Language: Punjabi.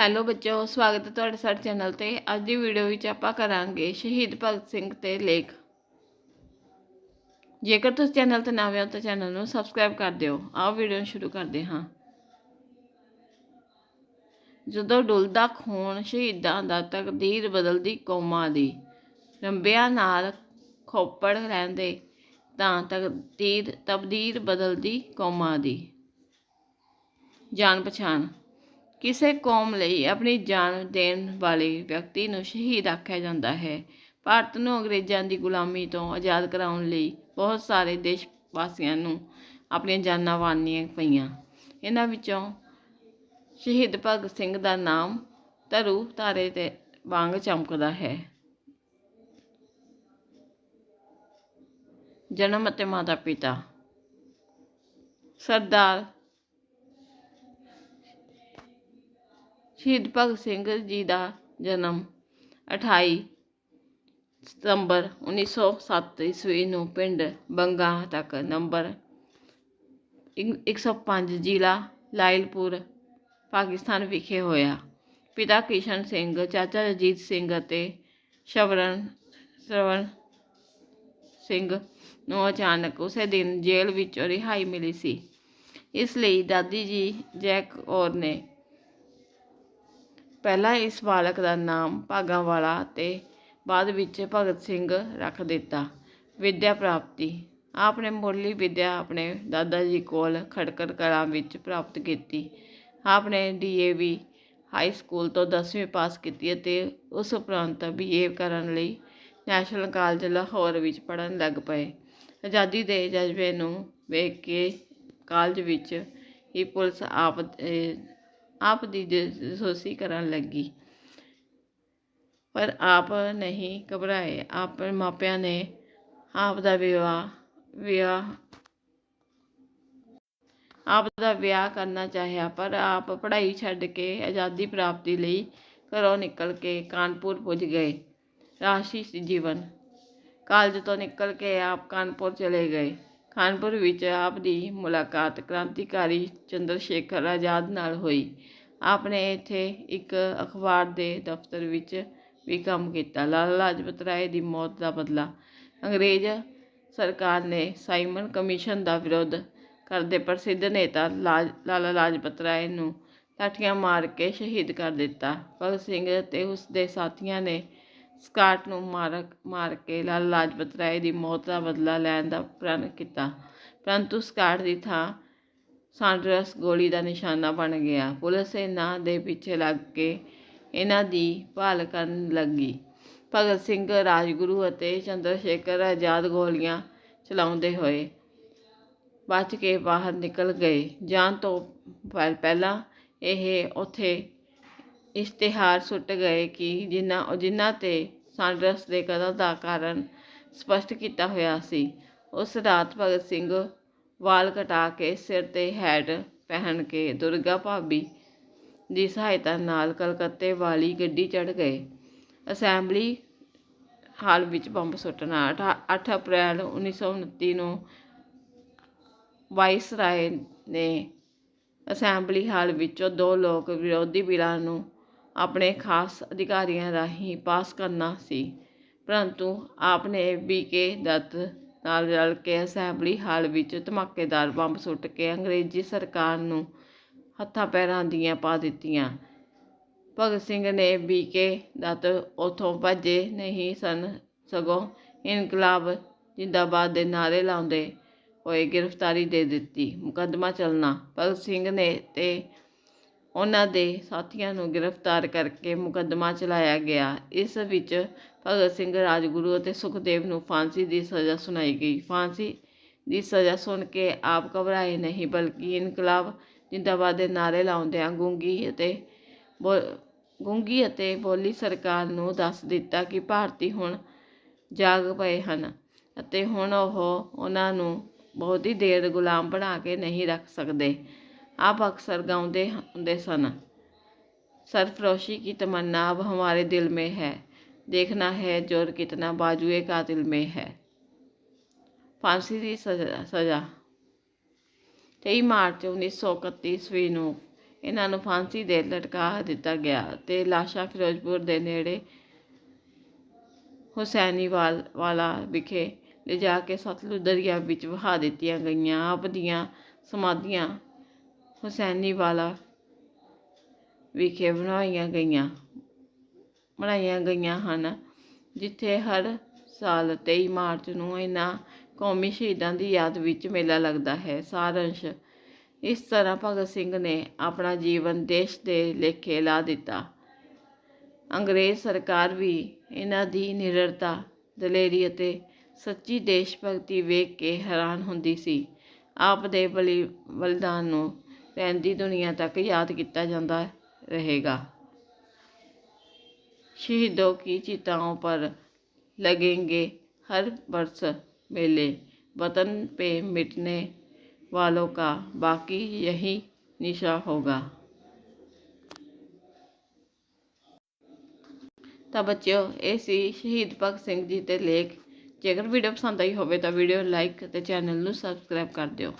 ਹੈਲੋ ਬੱਚੋ ਸਵਾਗਤ ਹੈ ਤੁਹਾਡੇ ਸਾਡੇ ਚੈਨਲ ਤੇ। ਅੱਜ ਦੀ ਵੀਡੀਓ ਵਿੱਚ ਆਪਾਂ ਕਰਾਂਗੇ ਸ਼ਹੀਦ ਭਗਤ ਸਿੰਘ ਤੇ ਲੇਖ। ਜੇਕਰ ਤੁਸੀਂ ਚੈਨਲ ਤੇ ਨਵੇਂ ਹੋ ਤਾਂ ਚੈਨਲ ਨੂੰ ਸਬਸਕ੍ਰਾਈਬ ਕਰ ਦਿਓ। ਆਓ ਵੀਡੀਓ ਨੂੰ ਸ਼ੁਰੂ ਕਰਦੇ ਹਾਂ। ਜਦੋਂ ਡੁੱਲਦਾ ਖੂਨ ਸ਼ਹੀਦਾਂ ਦਾ ਤਕਦੀਰ ਬਦਲਦੀ ਕੌਮਾਂ ਦੀ ਰੰਬਿਆਂ ਨਾਲ ਖੋਪੜ ਰਹਿੰਦੇ ਤਾਂ ਤਕਦੀਰ, ਤਬਦੀਰ ਬਦਲਦੀ ਕੌਮਾਂ ਦੀ ਜਾਣ ਪਛਾਣ ਕਿਸੇ ਕੌਮ ਲਈ ਆਪਣੀ ਜਾਨ ਦੇਣ ਵਾਲੇ ਵਿਅਕਤੀ ਨੂੰ ਸ਼ਹੀਦ ਆਖਿਆ ਜਾਂਦਾ ਹੈ। ਭਾਰਤ ਨੂੰ ਅੰਗਰੇਜ਼ਾਂ ਦੀ ਗੁਲਾਮੀ ਤੋਂ ਆਜ਼ਾਦ ਕਰਾਉਣ ਲਈ ਬਹੁਤ ਸਾਰੇ ਦੇਸ਼ ਵਾਸੀਆਂ ਨੂੰ ਆਪਣੀਆਂ ਜਾਨਾਂ ਵਾਰਨੀਆਂ ਪਈਆਂ। ਇਹਨਾਂ ਵਿੱਚੋਂ ਸ਼ਹੀਦ ਭਗਤ ਸਿੰਘ ਦਾ ਨਾਮ ਧਰੂ ਤਾਰੇ ਤੇ ਵਾਂਗ ਚਮਕਦਾ ਹੈ। ਜਨਮ ਅਤੇ ਮਾਤਾ ਪਿਤਾ ਸਰਦਾਰ ਸ਼ਹੀਦ ਭਗਤ ਸਿੰਘ ਜੀ ਦਾ ਜਨਮ 28 ਸਤੰਬਰ 1907 ਈਸਵੀ ਨੂੰ ਪਿੰਡ ਬੰਗਾ ਤੱਕ, ਨੰਬਰ 105 ਜ਼ਿਲ੍ਹਾ ਲਾਇਲਪੁਰ, ਪਾਕਿਸਤਾਨ ਵਿਖੇ ਹੋਇਆ। ਪਿਤਾ ਕਿਸ਼ਨ ਸਿੰਘ, ਚਾਚਾ ਰਜੀਤ ਸਿੰਘ ਅਤੇ ਸ਼ਵਰਨ ਸ਼ਰਵਣ ਸਿੰਘ ਨੂੰ ਅਚਾਨਕ ਉਸੇ ਦਿਨ ਜੇਲ੍ਹ ਵਿੱਚੋਂ ਰਿਹਾਈ ਮਿਲੀ ਸੀ। ਇਸ ਲਈ ਦਾਦੀ ਜੀ ਜੈਕ ਔਰ ਨੇ ਪਹਿਲਾਂ ਇਸ ਬਾਲਕ ਦਾ ਨਾਮ ਭਾਗਾਂ ਵਾਲਾ ਅਤੇ ਬਾਅਦ ਵਿੱਚ ਭਗਤ ਸਿੰਘ ਰੱਖ ਦਿੱਤਾ। ਵਿੱਦਿਆ ਪ੍ਰਾਪਤੀ। ਆਪ ਨੇ ਮੁੱਢਲੀ ਵਿੱਦਿਆ ਆਪਣੇ ਦਾਦਾ ਜੀ ਕੋਲ ਖੜਕੜ ਕਲਾਂ ਵਿੱਚ ਪ੍ਰਾਪਤ ਕੀਤੀ। ਆਪ ਨੇ ਡੀਏਵੀ ਹਾਈ ਸਕੂਲ ਤੋਂ 10ਵੀਂ ਪਾਸ ਕੀਤੀ ਅਤੇ ਉਸ ਉਪਰੰਤ ਬੀਏ ਕਰਨ ਲਈ ਨੈਸ਼ਨਲ ਕਾਲਜ ਲਾਹੌਰ ਵਿੱਚ ਪੜ੍ਹਨ ਲੱਗ ਪਏ। ਆਜ਼ਾਦੀ ਦੇ ਜਜ਼ਬੇ ਨੂੰ ਵੇਖ ਕੇ ਕਾਲਜ ਵਿੱਚ ਹੀ ਪੁਲਿਸ ਆਪ ਆਪ ਦੀ ਜਸੋਸੀ ਕਰਨ ਲੱਗੀ। ਪਰ ਆਪ ਨਹੀਂ ਘਬਰਾਏ। ਆਪਣੇ ਮਾਪਿਆਂ ਨੇ ਆਪ ਦਾ ਵਿਆਹ ਵਿਆਹ, ਆਪ ਦਾ ਵਿਆਹ ਕਰਨਾ ਚਾਹਿਆ, ਪਰ ਆਪ ਪੜ੍ਹਾਈ ਛੱਡ ਕੇ ਆਜ਼ਾਦੀ ਪ੍ਰਾਪਤੀ ਲਈ ਘਰੋਂ ਨਿਕਲ ਕੇ ਕਾਨਪੁਰ ਪੁੱਜ ਗਏ। ਰਾਸ਼ੀ ਜੀਵਨ। ਕਾਲਜ ਤੋਂ ਨਿਕਲ ਕੇ ਆਪ ਕਾਨਪੁਰ ਚਲੇ ਗਏ। ਕਾਨਪੁਰ ਵਿੱਚ ਆਪ ਦੀ ਮੁਲਾਕਾਤ ਕ੍ਰਾਂਤੀਕਾਰੀ ਚੰਦਰ ਸ਼ੇਖਰ ਆਜ਼ਾਦ ਨਾਲ ਹੋਈ। ਆਪਣੇ ਇੱਥੇ ਇੱਕ ਅਖਬਾਰ ਦੇ ਦਫ਼ਤਰ ਵਿੱਚ ਵੀ ਕੰਮ ਕੀਤਾ। ਲਾਲਾ ਲਾਜਪਤ ਰਾਏ ਦੀ ਮੌਤ ਦਾ ਬਦਲਾ। ਅੰਗਰੇਜ਼ ਸਰਕਾਰ ਨੇ ਸਾਈਮਨ ਕਮਿਸ਼ਨ ਦਾ ਵਿਰੋਧ ਕਰਦੇ ਪ੍ਰਸਿੱਧ ਨੇਤਾ ਲਾਲਾ ਲਾਜਪਤ ਰਾਏ ਨੂੰ ਲਾਠੀਆਂ ਮਾਰ ਕੇ ਸ਼ਹੀਦ ਕਰ ਦਿੱਤਾ। ਭਗਤ ਸਿੰਘ ਅਤੇ ਉਸ ਦੇ ਸਾਥੀਆਂ ਨੇ ਸਕਾਟ ਨੂੰ ਮਾਰ ਮਾਰ ਕੇ ਲਾਲਾ ਲਾਜਪਤ ਰਾਏ ਦੀ ਮੌਤ ਦਾ ਬਦਲਾ ਲੈਣ ਦਾ ਪ੍ਰਣ ਕੀਤਾ। ਪਰੰਤੂ ਸਕਾਟ ਦੀ ਥਾਂ ਸਾਂਡਰਸ ਗੋਲੀ ਦਾ ਨਿਸ਼ਾਨਾ ਬਣ ਗਿਆ। ਪੁਲਿਸ ਇਹਨਾਂ ਦੇ ਪਿੱਛੇ ਲੱਗ ਕੇ ਇਹਨਾਂ ਦੀ ਭਾਲ ਕਰਨ ਲੱਗੀ। ਭਗਤ ਸਿੰਘ, ਰਾਜਗੁਰੂ ਅਤੇ ਚੰਦਰ ਸ਼ੇਖਰ ਆਜ਼ਾਦ ਗੋਲੀਆਂ ਚਲਾਉਂਦੇ ਹੋਏ ਬਚ ਕੇ ਬਾਹਰ ਨਿਕਲ ਗਏ। ਜਾਣ ਤੋਂ ਪਹਿਲਾਂ ਇਹ ਉੱਥੇ ਇਸ਼ਤਿਹਾਰ ਸੁੱਟ ਗਏ ਕਿ ਜਿਨ੍ਹਾਂ ਜਿਨ੍ਹਾਂ ਤੇ ਸਾਂਡਰਸ ਦੇ ਕਤਲ ਦਾ ਕਾਰਨ ਸਪਸ਼ਟ ਕੀਤਾ ਹੋਇਆ ਸੀ। ਉਸ ਰਾਤ ਭਗਤ ਸਿੰਘ ਵਾਲ ਕਟਾ ਕੇ ਸਿਰ ਤੇ ਹੈਡ ਪਹਿਨ ਕੇ ਦੁਰਗਾ ਭਾਬੀ ਦੀ ਸਹਾਇਤਾ ਨਾਲ ਕਲਕੱਤੇ ਵਾਲੀ ਗੱਡੀ ਚੜ੍ਹ ਗਏ। ਅਸੈਂਬਲੀ ਹਾਲ ਵਿੱਚ ਬੰਬ ਸੁੱਟਣਾ 8 ਅਪ੍ਰੈਲ 1929 ਨੂੰ ਵਾਇਸ ਰਾਏ ਨੇ ਅਸੈਂਬਲੀ ਹਾਲ ਵਿੱਚੋਂ ਦੋ ਲੋਕ ਵਿਰੋਧੀ ਬਿੱਲਾਂ ਨੂੰ ਆਪਣੇ ਖਾਸ ਅਧਿਕਾਰੀਆਂ ਰਾਹੀਂ ਪਾਸ ਕਰਨਾ ਸੀ, ਪਰੰਤੂ ਆਪ ਨੇ ਬੀ ਕੇ ਦੱਤ ਨਾਲ ਰਲ ਕੇ ਅਸੈਂਬਲੀ ਹਾਲ ਵਿੱਚ ਧਮਾਕੇਦਾਰ ਬੰਬ ਸੁੱਟ ਕੇ ਅੰਗਰੇਜ਼ੀ ਸਰਕਾਰ ਨੂੰ ਹੱਥਾਂ ਪੈਰਾਂ ਦੀਆਂ ਪਾ ਦਿੱਤੀਆਂ। ਭਗਤ ਸਿੰਘ ਨੇ ਵੀ ਕੇ ਦੱਤ ਉਥੋਂ ਭੱਜੇ ਨਹੀਂ ਸਨ ਸਗੋਂ ਇਨਕਲਾਬ ਜਿੰਦਾਬਾਦ ਦੇ ਨਾਰੇ ਲਾਉਂਦੇ ਹੋਏ ਗ੍ਰਿਫਤਾਰੀ ਦੇ ਦਿੱਤੀ। ਮੁਕੱਦਮਾ ਚੱਲਣਾ, ਭਗਤ ਸਿੰਘ ਨੇ ਤੇ ਉਹਨਾਂ ਦੇ ਸਾਥੀਆਂ ਨੂੰ ਗ੍ਰਿਫਤਾਰ ਕਰਕੇ ਮੁਕੱਦਮਾ ਚਲਾਇਆ ਗਿਆ। ਇਸ ਵਿੱਚ ਭਗਤ ਸਿੰਘ ਰਾਜਗੁਰੂ ਅਤੇ ਸੁਖਦੇਵ ਨੂੰ ਫਾਂਸੀ ਦੀ ਸਜ਼ਾ ਸੁਣਾਈ ਗਈ। ਫਾਂਸੀ ਦੀ ਸਜ਼ਾ ਸੁਣ ਕੇ ਆਪ ਘਬਰਾਏ ਨਹੀਂ, ਬਲਕਿ ਇਨਕਲਾਬ ਜਿੰਦਾਬਾਦ ਦੇ ਨਾਰੇ ਲਾਉਂਦਿਆਂ ਗੁੰਗੀ ਅਤੇ ਗੁੰਗੀ ਅਤੇ ਬੋਲੀ ਸਰਕਾਰ ਨੂੰ ਦੱਸ ਦਿੱਤਾ ਕਿ ਭਾਰਤੀ ਹੁਣ ਜਾਗ ਪਏ ਹਨ ਅਤੇ ਹੁਣ ਉਹ ਉਹਨਾਂ ਨੂੰ ਬਹੁਤੀ ਦੇਰ ਗੁਲਾਮ ਬਣਾ ਕੇ ਨਹੀਂ ਰੱਖ ਸਕਦੇ। ਆਪ ਅਕਸਰ ਗਾਉਂਦੇ ਹੁੰਦੇ ਸਨ। ਸਰਫਰੋਸ਼ੀ ਕੀ ਤਮੰਨਾ ਅਬ ਹਮਾਰੇ ਦਿਲ ਮੇ ਹੈ। ਦੇਖਣਾ ਹੈ ਜ਼ੋਰ ਕਿਤਨਾ ਬਾਜੂਏ ਕਾਤਿਲ ਮੇ ਹੈ। ਫਾਂਸੀ ਦੀ ਸਜ਼ਾ 23 ਮਾਰਚ 1931 ਈਸਵੀ ਨੂੰ ਇਹਨਾਂ ਨੂੰ ਫਾਂਸੀ ਦੇ ਲਟਕਾ ਦਿੱਤਾ ਗਿਆ ਤੇ ਲਾਸ਼ਾਂ ਫਿਰੋਜ਼ਪੁਰ ਦੇ ਨੇੜੇ ਹੁਸੈਨੀਵਾਲ ਵਾਲਾ ਵਿਖੇ ਲਿਜਾ ਕੇ ਸਤਲੁਜ ਦਰਿਆ ਵਿੱਚ ਵਹਾ ਦਿੱਤੀਆਂ ਗਈਆਂ। ਆਪ ਦੀਆਂ ਸਮਾਧੀਆਂ ਹੁਸੈਨੀਵਾਲਾ ਵਿਖੇ ਬਣਾਈਆਂ ਗਈਆਂ ਬਣਾਈਆਂ ਗਈਆਂ ਹਨ, ਜਿੱਥੇ ਹਰ ਸਾਲ 23 ਮਾਰਚ ਨੂੰ ਇਹਨਾਂ ਕੌਮੀ ਸ਼ਹੀਦਾਂ ਦੀ ਯਾਦ ਵਿੱਚ ਮੇਲਾ ਲੱਗਦਾ ਹੈ। ਸਾਰੰਸ਼, ਇਸ ਤਰ੍ਹਾਂ ਭਗਤ ਸਿੰਘ ਨੇ ਆਪਣਾ ਜੀਵਨ ਦੇਸ਼ ਦੇ ਲੇਖੇ ਲਾ ਦਿੱਤਾ। ਅੰਗਰੇਜ਼ ਸਰਕਾਰ ਵੀ ਇਹਨਾਂ ਦੀ ਨਿਰਰਤਾ, ਦਲੇਰੀ ਅਤੇ ਸੱਚੀ ਦੇਸ਼ ਭਗਤੀ ਵੇਖ ਕੇ ਹੈਰਾਨ ਹੁੰਦੀ ਸੀ। ਆਪ ਦੇ ਬਲੀ ਬਲਿਦਾਨ ਨੂੰ ਰਹਿੰਦੀ ਦੁਨੀਆ ਤੱਕ ਯਾਦ ਕੀਤਾ ਜਾਂਦਾ रहेगा शहीदों की चिताओं पर लगेंगे हर वर्ष मेले वतन पे मिटने वालों का बाकी यही निशा होगा ਤਾਂ ਬੱਚਿਓ ਇਹ ਸੀ ਸ਼ਹੀਦ ਭਗਤ ਸਿੰਘ ਜੀ ਤੇ ਲੇਖ ਜੇਕਰ ਵੀਡੀਓ ਪਸੰਦ ਆਈ ਹੋਵੇ ਤਾਂ ਵੀਡੀਓ ਲਾਈਕ ਅਤੇ ਚੈਨਲ ਨੂੰ ਸਬਸਕ੍ਰਾਈਬ ਕਰ ਦਿਓ